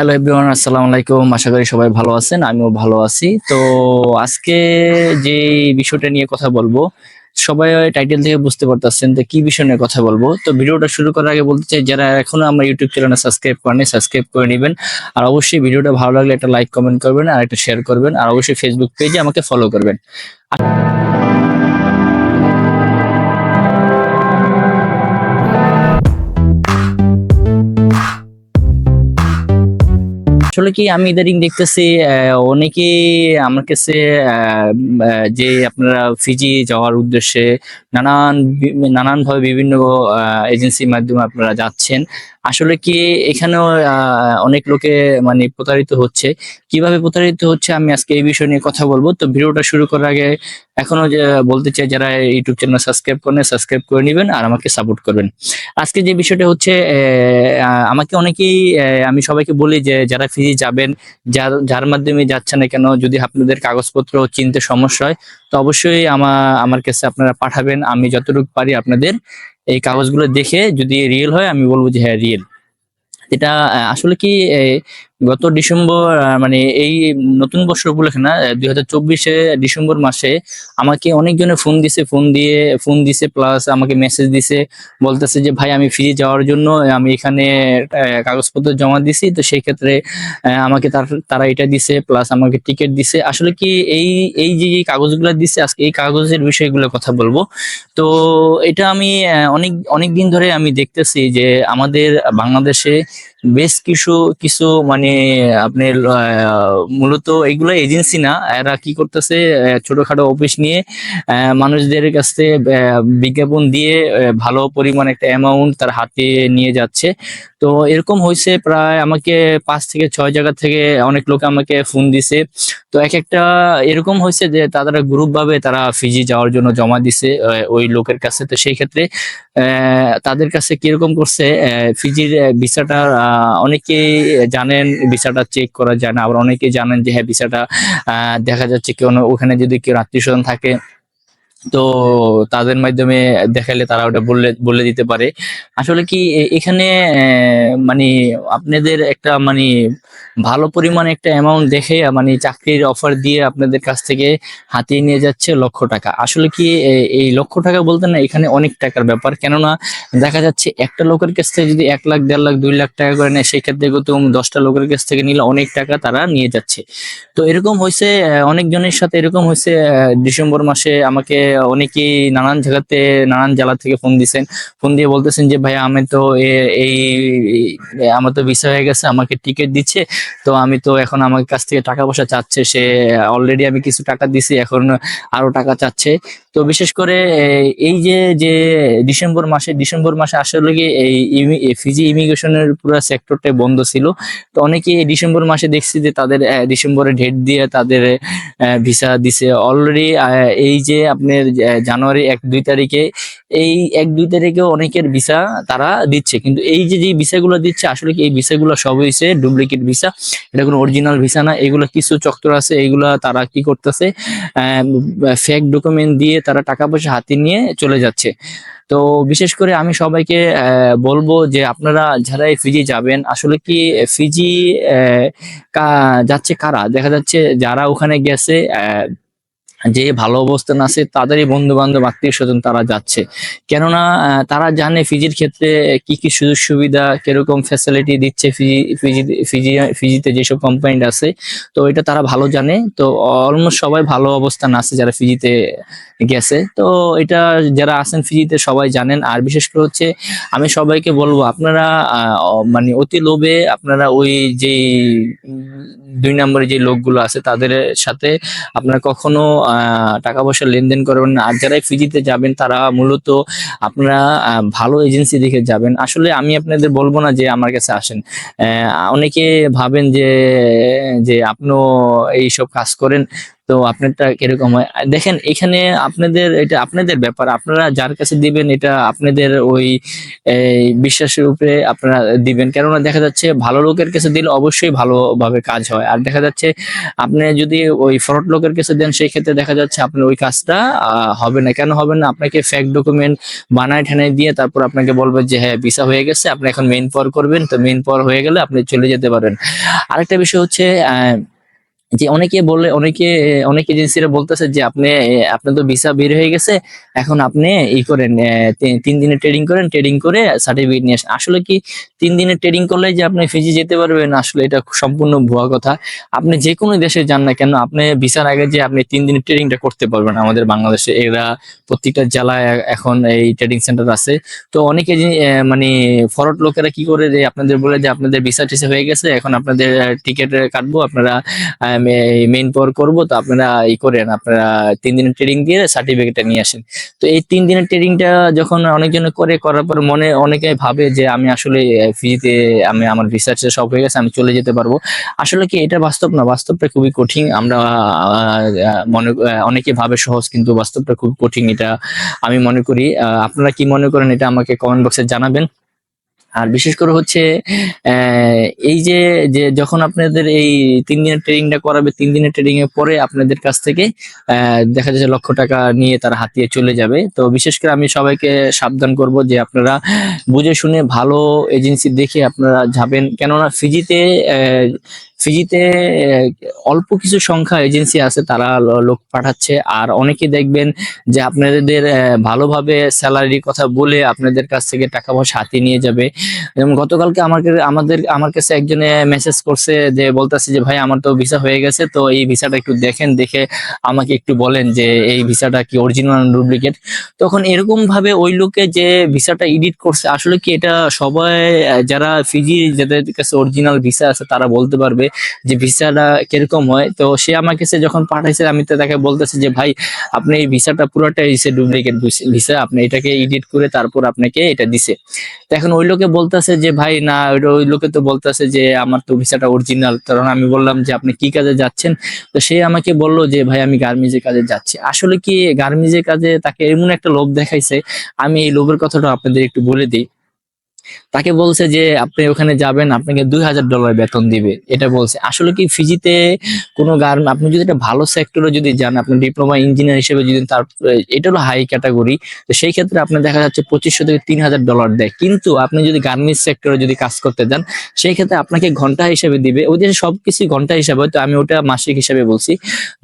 Hello everyone আসসালামু আলাইকুম। আশা করি সবাই ভালো আছেন, আমিও ভালো আছি। তো আজকে যে বিষয়টা নিয়ে কথা বলব, সবাই টাইটেল থেকে বুঝতে পারতেছেন যে কি বিষয় নিয়ে কথা বলব। তো ভিডিওটা শুরু করার আগে বলতে চাই, যারা এখনও আমার ইউটিউব চ্যানেলে সাবস্ক্রাইব করেনি সাবস্ক্রাইব করে নেবেন। আর অবশ্যই ভিডিওটা ভালো লাগলে একটা লাইক কমেন্ট করবেন আর একটা শেয়ার করবেন। আর অবশ্যই ফেসবুক পেজে আমাকে ফলো করবেন। আসলে কি আমি ইদারিং দেখতেছি অনেকেই আমার কাছে যে আপনারা ফিজি যাওয়ার উদ্দেশ্যে নানান নানান ভাবে বিভিন্ন এজেন্সির মাধ্যমে আপনারা যাচ্ছেন। আসলে কি এখানেও অনেক লোকে মানে প্রতারিত হচ্ছে। কীভাবে প্রতারিত হচ্ছে আমি আজকে এই বিষয় নিয়ে কথা বলব। তো ভিডিওটা শুরু করার আগে এখনও যে বলতে চাই, যারা ইউটিউব চ্যানেল সাবস্ক্রাইব করেন সাবস্ক্রাইব করে নেবেন আর আমাকে সাপোর্ট করবেন। আজকে যে বিষয়টা হচ্ছে আমাকে অনেকেই আমি সবাইকে বলি যে, যারা ফিজি যাবেন যার যার মাধ্যমে যাচ্ছে না কেন, যদি আপনাদের কাগজপত্র চিনতে সমস্যা হয়, তো অবশ্যই আমার আমার কাছে আপনারা পাঠাবেন। আমি যতটুকু পারি আপনাদের এই কাগজগুলো দেখে যদি রিয়েল হয়, আমি বলব যে হ্যাঁ রিয়েল এটা আসলে কি গত ডিসেম্বর মানে এই নতুন বছর উপলক্ষে না দুই হাজার চব্বিশে ডিসেম্বর মাসে আমাকে অনেকজনে ফোন দিছে ফোন দিয়ে ফোন দিছে প্লাস আমাকে মেসেজ দিছে, বলতেছে যে, ভাই, আমি ফিরে যাওয়ার জন্য, আমি এখানে কাগজপত্র জমা দিছি। তো সেই ক্ষেত্রে আমাকে তার- তারা এটা দিছে প্লাস আমাকে টিকিট দিছে। আসলে কি এই এই যে কাগজগুলো দিছে, আজকে এই কাগজের বিষয়গুলো কথা বলব। তো এটা আমি অনেক অনেক দিন ধরে আমি দেখতেছি যে, আমাদের বাংলাদেশে বেশ কিছু কিছু মানে আপনার আহ, মূলত এগুলো এজেন্সি না এরা কি করতেছে ছোটখাটো অফিস নিয়ে মানুষদের কাছে বিজ্ঞাপন দিয়ে ভালো পরিমাণ একটা অ্যামাউন্ট তার হাতে নিয়ে যাচ্ছে। তো এরকম হয়েছে প্রায় আমাকে পাঁচ থেকে ছয় জায়গা থেকে অনেক লোক আমাকে ফোন দিছে। তো এক একটা এরকম হয়েছে যে তারা গ্রুপ ভাবে তারা ফিজি যাওয়ার জন্য জমা দিছে ওই লোকের কাছে। তো সেই ক্ষেত্রে তাদের কাছে কীরকম করছে ফিজির ভিসাটা অনেকেই জানেন, ভিসাটা চেক করা যায় না। আবার অনেকে জানেন যে হ্যাঁ ভিসাটা দেখা যাচ্ছে কেউ ওখানে যদি কেউ আত্মীয় স্বজন থাকে তো তাদের মাধ্যমে দেখালে তারা ওটা বললে, বলে দিতে পারে। আসলে কি এখানে মানে আপনাদের একটা মানে ভালো পরিমাণে একটা অ্যামাউন্ট দেখে মানে চাকরির অফার দিয়ে আপনাদের কাছ থেকে হাতিয়ে নিয়ে যাচ্ছে লক্ষ টাকা। আসলে কি এই লক্ষ টাকা বলতে না, এখানে অনেক টাকার ব্যাপার। কেননা দেখা যাচ্ছে একটা লোকের কাছ থেকে যদি এক লাখ, দেড় লাখ, দুই লাখ টাকা করে নেয়, সেই ক্ষেত্রে কিন্তু দশটা লোকের কাছ থেকে নিলে অনেক টাকা তারা নিয়ে যাচ্ছে। তো এরকম হয়েছে অনেকজনের সাথে এরকম হয়েছে ডিসেম্বর মাসে আমাকে অনেকেই নানান জায়গাতে, নানান জেলা থেকে ফোন দিছেন। ফোন দিয়ে বলতেছেন যে, ভাই, আমি তো এই আমার তো ভিসা হয়ে গেছে, আমাকে টিকিট দিচ্ছে। তো আমি তো এখন আমার কাছ থেকে টাকা পয়সা চাচ্ছে। সে অলরেডি আমি কিছু টাকা দিছি, এখন আরও টাকা চাচ্ছে। তো বিশেষ করে এই যে যে ডিসেম্বর মাসে ডিসেম্বর মাসে আসলে কি এই ফিজি ইমিগ্রেশনের পুরো সেক্টরটা বন্ধ ছিল। তো অনেকে ডিসেম্বর মাসে দেখছি যে, তাদের ডিসেম্বরে ডেট দিয়ে তাদের ভিসা দিছে। অলরেডি এই যে আপনার আহ, জানুয়ারি এক দুই তারিখে। এই এক দুই তারিখে অনেকের ভিসা তারা দিচ্ছে। কিন্তু এই যে যে ভিসাগুলো দিচ্ছে আসলে কি এই ভিসাগুলো সব হয়েছে ডুপ্লিকেট ভিসা? এটা কোনো অরিজিনাল ভিসা না। এগুলো কিছু চক্র আছে এগুলা তারা কি করতেছে ফেক ডকুমেন্ট দিয়ে তারা টাকা পয়সা হাতে নিয়ে চলে যাচ্ছে। তো বিশেষ করে আমি সবাইকে বলব যে আপনারা যারা ফিজি যাবেন আসলে কি ফিজি যাচ্ছে কারা? দেখা যাচ্ছে যারা ওখানে গেছে যে ভালো অবস্থান আছে, তাদেরই বন্ধু বান্ধব আত্মীয় স্বজন তারা যাচ্ছে। কেননা তারা জানে ফিজির ক্ষেত্রে কি কি সুযোগ সুবিধা, কীরকম ফ্যাসিলিটি দিচ্ছে ফিজি ফিজি ফিজি, ফিজিতে যেসব কোম্পানি আছে, তো এটা তারা ভালো জানে। তো অলমোস্ট সবাই ভালো অবস্থান আছে যারা ফিজিতে গেছে। তো এটা যারা আছেন ফিজিতে সবাই জানেন। আর বিশেষ করে হচ্ছে, আমি সবাইকে বলব, আপনারা মানে অতি লোভে আপনারা ওই যে দুই নম্বরে যে লোকগুলো আছে, তাদের সাথে আপনারা কখনো টাকা পয়সা লেনদেন করবেন। না আর যারা ফিজিতে যাবেন, তারা মূলত আপনারা ভালো এজেন্সি দেখে যাবেন। আসলে আমি আপনাদের বলব না যে আমার কাছে আসেন। অনেকে ভাবেন যে যে আপনিও এইসব কাজ করেন। তো আপনারটা কীরকম হয়? দেখেন এখানে আপনাদের এটা আপনাদের ব্যাপার। আপনারা যার কাছে দিবেন এটা আপনাদের ওই বিশ্বাসের উপরে আপনারা দিবেন। কেননা দেখা যাচ্ছে ভালো লোকের কাছে দিলে অবশ্যই ভালোভাবে কাজ হয়। আর দেখা যাচ্ছে আপনি যদি ওই ফ্রড লোকের কাছে দেন সেই ক্ষেত্রে দেখা যাচ্ছে আপনার ওই কাজটা হবে না। কেন হবে না? আপনাকে ফেক ডকুমেন্ট বানায় ঠানায় দিয়ে তারপর আপনাকে বলবে যে হ্যাঁ ভিসা হয়ে গেছে। আপনি এখন মেইন পর করবেন। তো মেইন পর হয়ে গেলে আপনি চলে যেতে পারেন আরেকটা বিষয় হচ্ছে আহ, যে অনেকে বলে, অনেকে, অনেক এজেন্সিরা বলতেছে যে আপনি, আপনার তো ভিসা বের হয়ে গেছে, এখন আপনি ই করেন তিন দিনে ট্রেডিং করেন ট্রেডিং করে সার্টিফিকেট নিয়ে আসেন। আসলে কি তিন দিনে ট্রেডিং করলে যে আপনি ফিজি যেতে পারবেন? আসলে এটা সম্পূর্ণ ভুয়া কথা। আপনি যে কোনো দেশে যান না কেন, আপনি ভিসার আগে যে আপনি তিন দিনের ট্রেডিংটা করতে পারবেন আমাদের বাংলাদেশে। এরা প্রত্যেকটা জেলায় এখন এই ট্রেডিং সেন্টার আছে। তো অনেকে মানে ফরড লোকেরা কি করে যে আপনাদের বলে যে আপনাদের ভিসা টিসা হয়ে গেছে, এখন আপনাদের টিকিট কাটবো, আপনারা মেইন পর করব, তো আপনারা ই করেন, আপনারা তিন দিনের ট্রেডিং দিয়ে সার্টিফিকেটটা নিয়ে আসেন। তো এই তিন দিনের ট্রেডিংটা যখন অনেকজন করে, করার পর মনে অনেকে ভাবে যে আমি আসলে ফ্রিতে আমি আমার রিসার্চ সব হয়ে গেছে, আমি চলে যেতে পারব। আসলে কি এটা বাস্তব না? বাস্তবটা খুবই কঠিন। আমরা মনে অনেকে ভাবে সহজ, কিন্তু বাস্তবটা খুব কঠিন। এটা আমি মনে করি। আপনারা কি মনে করেন এটা আমাকে কমেন্ট বক্সে জানাবেন। আর বিশেষ করে হচ্ছে এই যে যে যখন আপনাদের এই তিন দিনের ট্রেনিংটা করাবে, তিন দিনের ট্রেনিং এর পরে আপনাদের কাছ থেকে দেখা যাচ্ছে লক্ষ টাকা নিয়ে তারা হাতিয়ে চলে যাবে। তো বিশেষ করে আমি সবাইকে সাবধান করব যে আপনারা বুঝে শুনে ভালো এজেন্সি দেখে আপনারা যাবেন। কেননা ফিজিতে ফিজিতে অল্প কিছু সংখ্যা এজেন্সি আছে, তারা লোক পাঠাচ্ছে। আর অনেকে দেখবেন যে আপনাদের ভালোভাবে স্যালারির কথা বলে আপনাদের কাছ থেকে টাকা পয়সা হাতিয়ে নিয়ে যাবে। যেমন গতকালকে আমাকে, আমাদের, আমার কাছে একজনে মেসেজ করছে যে, বলতেছে যে, ভাই, আমার তো ভিসা হয়ে গেছে, তো এই ভিসাটা একটু দেখেন, দেখে আমাকে একটু বলেন যে, এই ভিসাটা কি অরিজিনাল ডুপ্লিকেট তখন এরকম ভাবে ওই লোকে যে ভিসাটা এডিট করছে, আসলে কি এটা সবাই যারা ফিজি যাদের কাছে অরিজিনাল ভিসা আছে, তারা বলতে পারবে? যে ভিসাটা কীরকম হয়, তো সে আমার কাছে যখন পাঠাইছে, আমি তো তাকে বলতেছি যে, ভাই, আপনি এই ভিসাটা পুরোটা দিছে ডুপ্লিকেট ভিসা আপনি এটাকে এডিট করে তারপর আপনাকে এটা দিছে। তো এখন ওই লোকে বলতেছে যে, ভাই, না, ওই লোকে তো বলতেছে যে, আমার তো ভিসাটা অরিজিনাল কারণ আমি বললাম যে, আপনি কি কাজে যাচ্ছেন? তো সে আমাকে বলল যে, ভাই, আমি গার্মেন্টসের কাজে যাচ্ছি। আসলে কি গার্মেন্টসের কাজে তাকে এমন একটা লোভ দেখাইছে, আমি এই লোভের কথাটা আপনাদের একটু বলে দিই। তাকে বলছে যে, আপনি ওখানে যাবেন, আপনাকে দুই হাজার ডলার বেতন দিবে। এটা বলছে। আসলে কি ফিজিতে কোনো গার্ম, আপনি যদি একটা ভালো সেক্টরে যদি যান, আপনি ডিপ্লোমা ইঞ্জিনিয়ার হিসেবে যদি তার, এটা হলো হাই ক্যাটাগরি তো সেই ক্ষেত্রে আপনার দেখা যাচ্ছে পঁচিশশো থেকে তিন হাজার ডলার দেয়। কিন্তু আপনি যদি গার্মেন্টস সেক্টরে যদি কাজ করতে যান, সেই ক্ষেত্রে আপনাকে ঘণ্টা হিসেবে দিবে। ওই যে সবকিছু ঘণ্টা হিসাবে তো আমি ওটা মাসিক হিসাবে বলছি।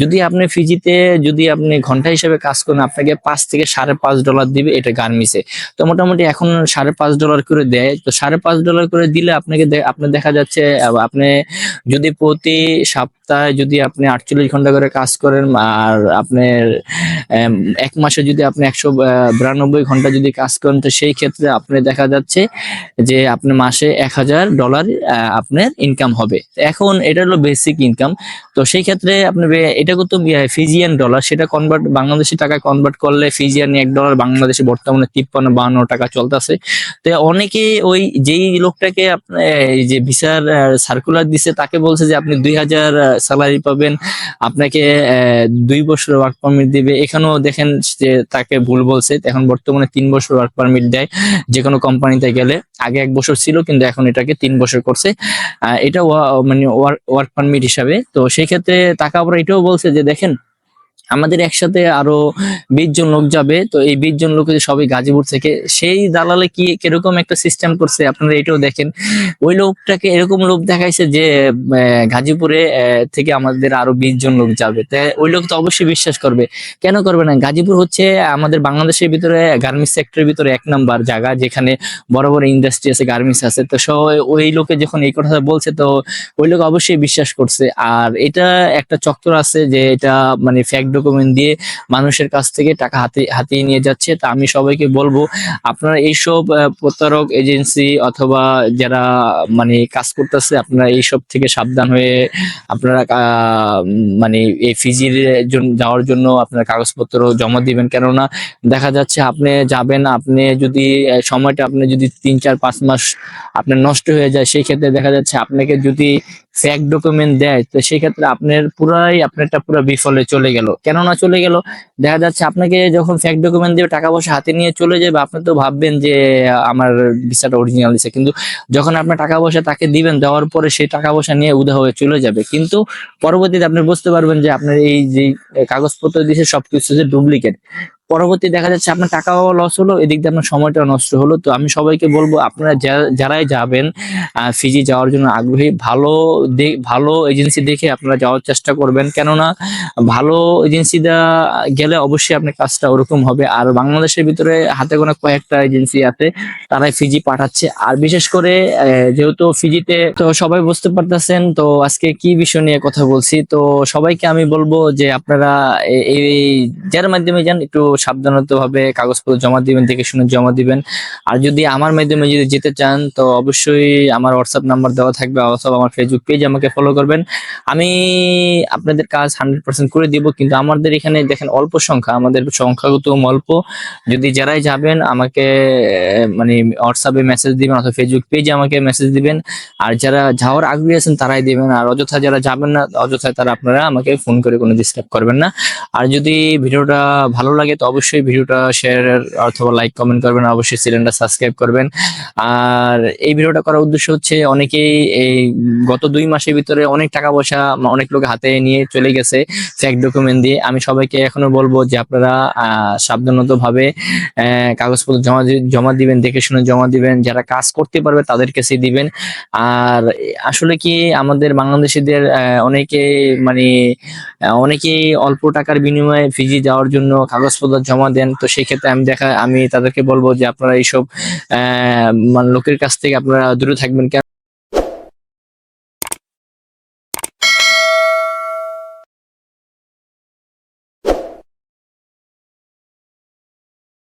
যদি আপনি ফিজিতে, যদি আপনি ঘণ্টা হিসেবে কাজ করেন, আপনাকে পাঁচ থেকে সাড়ে পাঁচ ডলার দিবে এটা গার্মেন্টসে তো মোটামুটি এখন সাড়ে পাঁচ ডলার করে দেয়, তো সাড়ে পাঁচ ডলার করে দিলে আপনাকে আপনার দেখা যাচ্ছে আপনি যদি প্রতি সপ্তাহে যদি আপনি আটচল্লিশ ঘণ্টা করে কাজ করেন, আর আপনার এক মাসে যদি আপনি একশো বিরানব্বই ঘণ্টা যদি কাজ করেন, তো সেই ক্ষেত্রে আপনি দেখা যাচ্ছে যে আপনি মাসে এক হাজার ডলার আপনার ইনকাম হবে। এখন এটা হলো বেসিক ইনকাম তো সেই ক্ষেত্রে আপনি এটা কিন্তু ফিজিয়ান ডলার সেটা কনভার্ট বাংলাদেশি টাকায় কনভার্ট করলে ফিজিয়ান এক ডলার বাংলাদেশে বর্তমানে তিপ্পান্ন, বাহান্ন টাকা চলতেছে। তো অনেকে ওই যেই লোকটাকে যে ভিসার সার্কুলার দিছে, তাকে বলছে যে আপনি দুই হাজার স্যালারি পাবেন, আপনাকে দুই বছর ওয়ার্ক পারমিট দিবে। এখানেও দেখেন যে তাকে ভুল বলছে। এখন বর্তমানে তিন বছর ওয়ার্ক পারমিট দেয় যে কোনো কোম্পানিতে গেলে। আগে এক বছর ছিল, কিন্তু এখন এটাকে তিন বছর করছে। এটা মানে ওয়ার্ক পারমিট হিসাবে। তো সেই ক্ষেত্রে তাকে আবার এটাও বলছে যে, দেখেন আমাদের একসাথে আরও বিশ জন লোক যাবে, তো এই বিশ জন লোক সবাই গাজীপুর থেকে। সেই দালালে কি কীরকম একটা সিস্টেম করছে আপনারা এটাও দেখেন। ওই লোকটাকে এরকম লোক দেখাইছে যে গাজীপুরে থেকে আমাদের আরও বিশ জন লোক যাবে। তাই ওই লোক তো অবশ্যই বিশ্বাস করবে। কেন করবে না? গাজীপুর হচ্ছে আমাদের বাংলাদেশের ভিতরে গার্মেন্টস সেক্টরের ভিতরে এক নাম্বার জায়গা, যেখানে বড় বড় ইন্ডাস্ট্রি আছে গার্মেন্টস আছে। তো সবাই ওই লোকে যখন এই কথা বলছে, তো ওই লোক অবশ্যই বিশ্বাস করছে। আর এটা একটা চক্র আছে যে, এটা মানে ফ্যাক ডকুমেন্ট দিয়ে মানুষের কাছ থেকে টাকা হাতে, হাতিয়ে নিয়ে যাচ্ছে। তা আমি সবাইকে বলব, আপনারা এইসব প্রতারক এজেন্সি অথবা যারা মানে কাজ করতেছে, আপনারা এইসব থেকে সাবধান হয়ে আপনারা মানে এই ফিজির যাওয়ার জন্য আপনার কাগজপত্র জমা দিবেন। কেননা, দেখা যাচ্ছে আপনি যাবেন, আপনি যদি সময়টা আপনি যদি তিন, চার, পাঁচ মাস আপনার নষ্ট হয়ে যায়, সেই ক্ষেত্রে দেখা যাচ্ছে আপনাকে যদি ফ্যাক ডকুমেন্ট দেয়, তো সেই ক্ষেত্রে আপনার পুরাই, আপনারটা পুরো বিফলে চলে গেল। কেননা চলে গেল। দেখা যাচ্ছে আপনাকে যখন ফ্যাক্ট ডকুমেন্ট দিয়ে টাকা পয়সা হাতে নিয়ে চলে যাবে, আপনি তো ভাববেন যে, আমার ভিসাটা অরিজিনাল দিচ্ছে কিন্তু যখন আপনার টাকা পয়সা তাকে দিবেন, দেওয়ার পরে সেই টাকা পয়সা নিয়ে উদা হয়ে চলে যাবে। কিন্তু পরবর্তীতে আপনি বুঝতে পারবেন যে, আপনার এই যে, কাগজপত্র দিয়েছে সবকিছু যে ডুপ্লিকেট পরবর্তী দেখা যাচ্ছে আপনার টাকাও লস হলো, এদিক দিয়ে আপনার সময়টা নষ্ট হলো। তো আমি সবাইকে বলব, আপনারা যারাই যাবেন ফিজি যাওয়ার জন্য আগ্রহী, ভালো ভালো এজেন্সি দেখে আপনারা যাওয়ার চেষ্টা করবেন। কেননা, ভালো এজেন্সি গেলে অবশ্যই আপনার কাজটা ওরকম হবে। আর বাংলাদেশের ভিতরে হাতে গোনা কয়েকটা এজেন্সি আছে, তারাই ফিজি পাঠাচ্ছে। আর বিশেষ করে যেহেতু ফিজিতে তো সবাই বুঝতে পারতেছেন, তো আজকে কি বিষয় নিয়ে কথা বলছি? তো সবাইকে আমি বলব যে আপনারা এই, যার মাধ্যমে যান, একটু সাবধানতা ভাবে কাগজপত্র জমা দিবেন, দেখে শুনে জমা দিবেন। আর যদি আমার মাধ্যমে যদি যেতে চান, তো অবশ্যই আমার হোয়াটসঅ্যাপ নাম্বার দেওয়া থাকবে, অথবা আমার ফেসবুক পেজ আমাকে ফলো করবেন। আমি আপনাদের কাজ হান্ড্রেড পার্সেন্ট করে দিব, কিন্তু আমাদের এখানে দেখেন অল্প সংখ্যা, আমাদের সংখ্যাগত অল্প। যদি যারাই যাবেন, আমাকে মানে হোয়াটসঅ্যাপে মেসেজ দিবেন, অথবা ফেসবুক পেজে আমাকে মেসেজ দিবেন। আর যারা যাওয়ার আগ্রহী আছেন, তারাই দিবেন। আর অযথা যারা যাবেন না অযথায় তারা আপনারা আমাকে ফোন করে কোনো ডিস্টার্ব করবেন না। আর যদি ভিডিওটা ভালো লাগে, তো অবশ্যই ভিডিওটা শেয়ার অথবা লাইক কমেন্ট করবেন, অবশ্যই চ্যানেলটা সাবস্ক্রাইব করবেন। আর এই ভিডিওটা করার উদ্দেশ্য হচ্ছে অনেকেই এই গত দুই মাসের ভিতরে অনেক টাকা পয়সা অনেক লোক হাতে নিয়ে চলে গেছে ফেক ডকুমেন্ট দিয়ে। আমি সবাইকে এখনও বলব যে আপনারা সাবধানত ভাবে কাগজপত্র জমা জমা দিবেন, দেখে শুনে জমা দিবেন। যারা কাজ করতে পারবে তাদের কাছে দিবেন। আর আসলে কি আমাদের বাংলাদেশিদের অনেকে মানে অনেকেই অল্প টাকার বিনিময়ে ফিজি যাওয়ার জন্য কাগজপত্র জমা দেন, তো সেই ক্ষেত্রে আমি দেখা, আমি তাদেরকে বলব যে আপনারা এইসব মানে লোকের কাছ থেকে আপনারা দূরে থাকবেন।